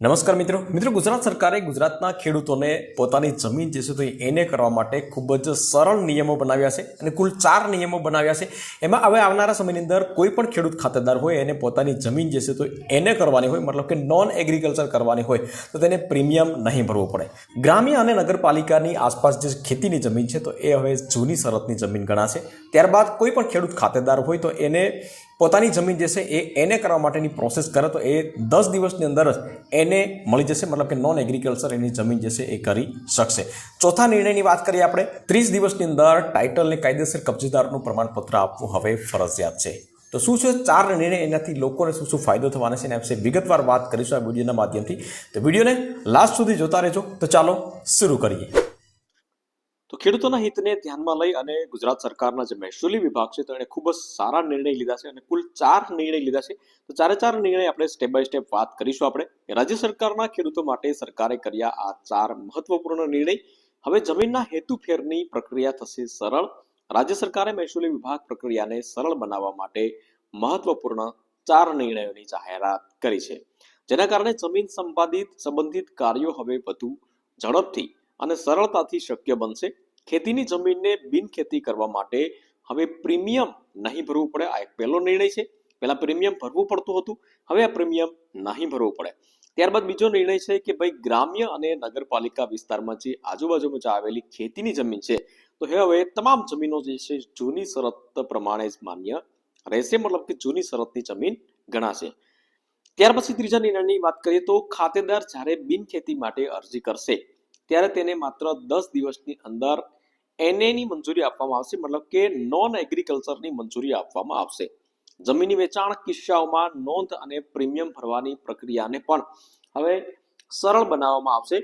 નમસ્કાર મિત્રો. મિત્રો, ગુજરાત સરકારે ગુજરાતના ખેડૂતોને પોતાની જમીન જે છે તો એને કરવા માટે ખૂબ જ સરળ નિયમો બનાવ્યા છે અને કુલ ચાર નિયમો બનાવ્યા છે. એમાં હવે આવનારા સમયની અંદર કોઈ પણ ખેડૂત ખાતેદાર હોય એને પોતાની જમીન જે છે તો એને કરવાની હોય, મતલબ કે નોન એગ્રીકલ્ચર કરવાની હોય, તો તેને પ્રીમિયમ નહીં ભરવું પડે. ગ્રામ્ય અને નગરપાલિકાની આસપાસ જે ખેતીની જમીન છે તો એ હવે જૂની શરતની જમીન ગણાશે. ત્યારબાદ કોઈ પણ ખેડૂત ખાતેદાર હોય તો એને પોતાની જમીન જે છે એ એને કરવા માટેની પ્રોસેસ કરે, તો એ દસ દિવસની અંદર જ એને મળી જશે, મતલબ કે નોન એગ્રીકલ્ચર એની જમીન જે છે એ કરી શકશે. ચોથા નિર્ણયની વાત કરીએ આપણે, ત્રીસ દિવસની અંદર ટાઇટલને કાયદેસર કબજેદારનું પ્રમાણપત્ર આપવું હવે ફરજિયાત છે. તો શું છે? ચાર નિર્ણય એનાથી લોકોને શું શું ફાયદો થવાનો છે એના વિશે વિગતવાર વાત કરીશું આ વિડીયોના માધ્યમથી. તો વિડીયોને લાસ્ટ સુધી જોતા રહેજો. તો ચાલો, શરૂ કરીએ. તો ખેડૂતોના હિતને ધ્યાનમાં લઈ અને ગુજરાત સરકારના જે મહેસૂલી વિભાગ છે તેણે ખૂબ જ સારા નિર્ણય લીધા છે અને કુલ ચાર નિર્ણય લીધા છે. તો ચારે ચાર નિર્ણય આપણે સ્ટેપ બાય સ્ટેપ વાત કરીશું આપણે રાજ્ય સરકારના ખેડૂતો માટે સરકારે કર્યા આ ચાર મહત્વપૂર્ણ નિર્ણય. હવે જમીનના હેતુ ફેરની પ્રક્રિયા થશે સરળ. રાજ્ય સરકારે મહેસૂલી વિભાગ પ્રક્રિયાને સરળ બનાવવા માટે મહત્વપૂર્ણ ચાર નિર્ણયોની જાહેરાત કરી છે. જેના કારણે જમીન સંપાદિત સંબંધિત કાર્યો હવે વધુ ઝડપથી અને સરળતાથી શક્ય બનશે. ખેતીની જમીનને બિનખેતી કરવા માટે હવે પ્રીમિયમ નહીં ભરવું પડે. આ એક પહેલો નિર્ણય છે. પહેલા પ્રીમિયમ ભરવું પડતું હતું. હવે આ પ્રીમિયમ નહીં ભરવું પડે. ત્યારબાદ બીજો નિર્ણય છે કે ભાઈ ગ્રામ્ય અને નગરપાલિકા વિસ્તારમાં જે આજુબાજુમાં જે આવેલી ખેતીની જમીન છે, તો હવે તમામ જમીનો જે છે જૂની શરત પ્રમાણે જ માન્ય રહેશે. મતલબ કે જૂની શરતની જમીન ગણાશે. ત્યાર પછી ત્રીજા નિર્ણયની વાત કરીએ તો ખાતેદાર જ્યારે બિનખેતી માટે અરજી કરશે ત્યારે તેને માત્ર દસ દિવસની અંદર એનએની મંજૂરી આપવામાં આવશે, મતલબ કે નોન એગ્રીકલ્ચરની મંજૂરી આપવામાં આવશે. જમીનની વેચાણ કિસ્સાઓમાં નોંધ અને પ્રીમિયમ ભરવાની પ્રક્રિયાને પણ હવે સરળ બનાવવામાં આવશે.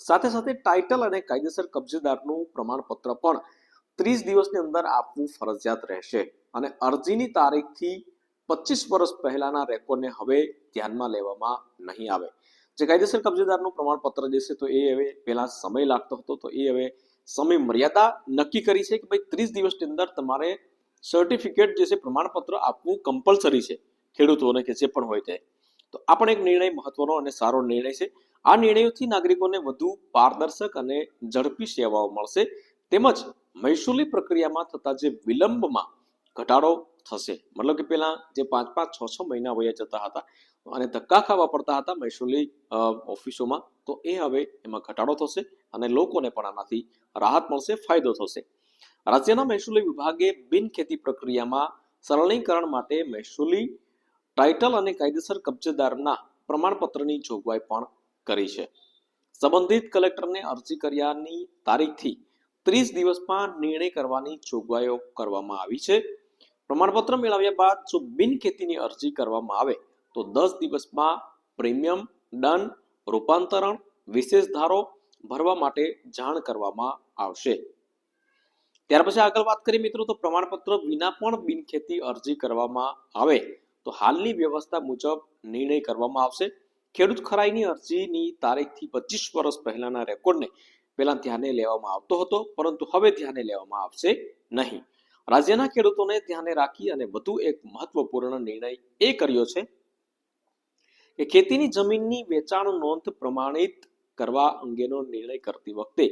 સાથે સાથે ટાઇટલ અને કાયદેસર કબજેદારનું પ્રમાણપત્ર પણ ત્રીસ દિવસની અંદર આપવું ફરજિયાત રહેશે અને અરજીની તારીખથી પચીસ વર્ષ પહેલાના રેકોર્ડને હવે ધ્યાનમાં લેવામાં નહીં આવે. જે કાયદેસર કબજેદારનું પ્રમાણપત્ર જે છે, તો એ હવે પહેલા સમય લાગતો હતો, તો એ હવે સમય મર્યાદા નક્કી કરી છે કે ભાઈ ત્રીસ દિવસની અંદર તમારે સર્ટિફિકેટ જે છે, પ્રમાણપત્ર આપવું કમ્પલસરી છે, ખેડૂતોને કે જે પણ હોય તે. તો આ પણ એક નિર્ણય મહત્વનો અને સારો નિર્ણય છે. આ નિર્ણયોથી નાગરિકોને વધુ પારદર્શક અને ઝડપી સેવાઓ મળશે. તેમજ મહેસૂલી પ્રક્રિયામાં થતા જે વિલંબમાં ઘટાડો થશે. મતલબ કે પહેલા જે પાંચ પાંચ છ છ મહિના વયા જતા હતા અને ધક્કા ખાવા પડતા હતા મહેસૂલી ઓફિસોમાં. તો એ હવે એમાં ઘટાડો થશે અને લોકોને પણ આનાથી રાહત મળશે, ફાયદો થશે. રાજ્યના મહેસૂલી વિભાગે બિનખેતી પ્રક્રિયામાં સરળીકરણ માટે મહેસૂલી ટાઇટલ અને કાયદેસર કબજેદારના પ્રમાણપત્રની જોગવાઈ પણ કરી છે. સંબંધિત કલેક્ટરને અરજી કર્યાની તારીખથી ત્રીસ દિવસમાં નિર્ણય કરવાની જોગવાઈઓ કરવામાં આવી છે. પ્રમાણપત્ર મેળવ્યા બાદ જો બિનખેતીની અરજી કરવામાં આવે તો દસ દિવસમાં પ્રીમિયમ દંડ રૂપાંતરણ વિશેષ ધારો ભરવા માટે જાણ કરવામાં આવશે. ત્યાર પછી આગળ વાત કરીએ મિત્રો, તો પ્રમાણપત્ર વિના પણ બિનખેતી અરજી કરવામાં આવે તો હાલની વ્યવસ્થા મુજબ નિર્ણય કરવામાં આવશે. ખેડૂત ખરાઈની અરજીની તારીખથી પચીસ વર્ષ પહેલાના રેકોર્ડને પહેલા ધ્યાને લેવામાં આવતો હતો, પરંતુ હવે ધ્યાને લેવામાં આવશે નહીં. રાજ્યના ખેડૂતોને ધ્યાને રાખી અને વધુ એક મહત્વપૂર્ણ નિર્ણય એ કર્યો છે કે ખેતીની જમીનની વેચાણ નોંધ પ્રમાણિત કરવા અંગેનો નિર્ણય કરતી વખતે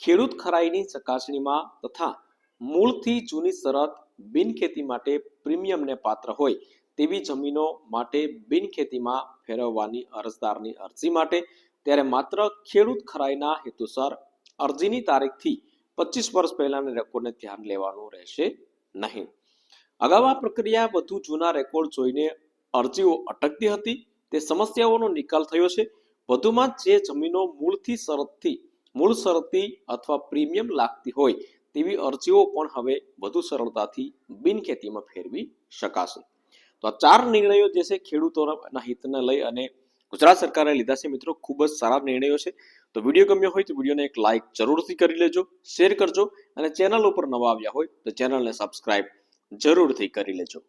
ખેડૂત ખરાઈની ચકાસણીમાં તથા મૂળથી જૂની શરત બિનખેતી માટે પ્રીમિયમને પાત્ર હોય તેવી જમીનો માટે બિનખેતીમાં ફેરવવાની અરજદારની અરજી માટે ત્યારે માત્ર ખેડૂત ખરાઈના હેતુસર અરજીની તારીખથી પચીસ વર્ષ પહેલાના રેકોર્ડને ધ્યાન લેવાનું રહેશે નહીં. અગાઉ આ પ્રક્રિયા વધુ જૂના રેકોર્ડ જોઈને અરજીઓ અટકતી હતી. તે સમસ્યાઓનો નિકાલ થયો છે. વધુમાં જે જમીનો મૂળથી શરતથી મૂળ શરતી અથવા પ્રીમિયમ લાગતી હોય તેવી અરજીઓ પણ હવે વધુ સરળતાથી બિનખેતીમાં ફેરવી શકાશે. તો આ ચાર નિર્ણયો જે છે ખેડૂતોના હિતને લઈ અને ગુજરાત સરકારે લીધા છે મિત્રો, ખૂબ જ સારા નિર્ણયો છે. તો વીડિયો ગમ્યો હોય તો વિડીયોને એક લાઇક જરૂરથી કરી લેજો, શેર કરજો અને ચેનલ ઉપર નવા આવ્યા હોય તો ચેનલને સબસ્ક્રાઇબ જરૂરથી કરી લેજો.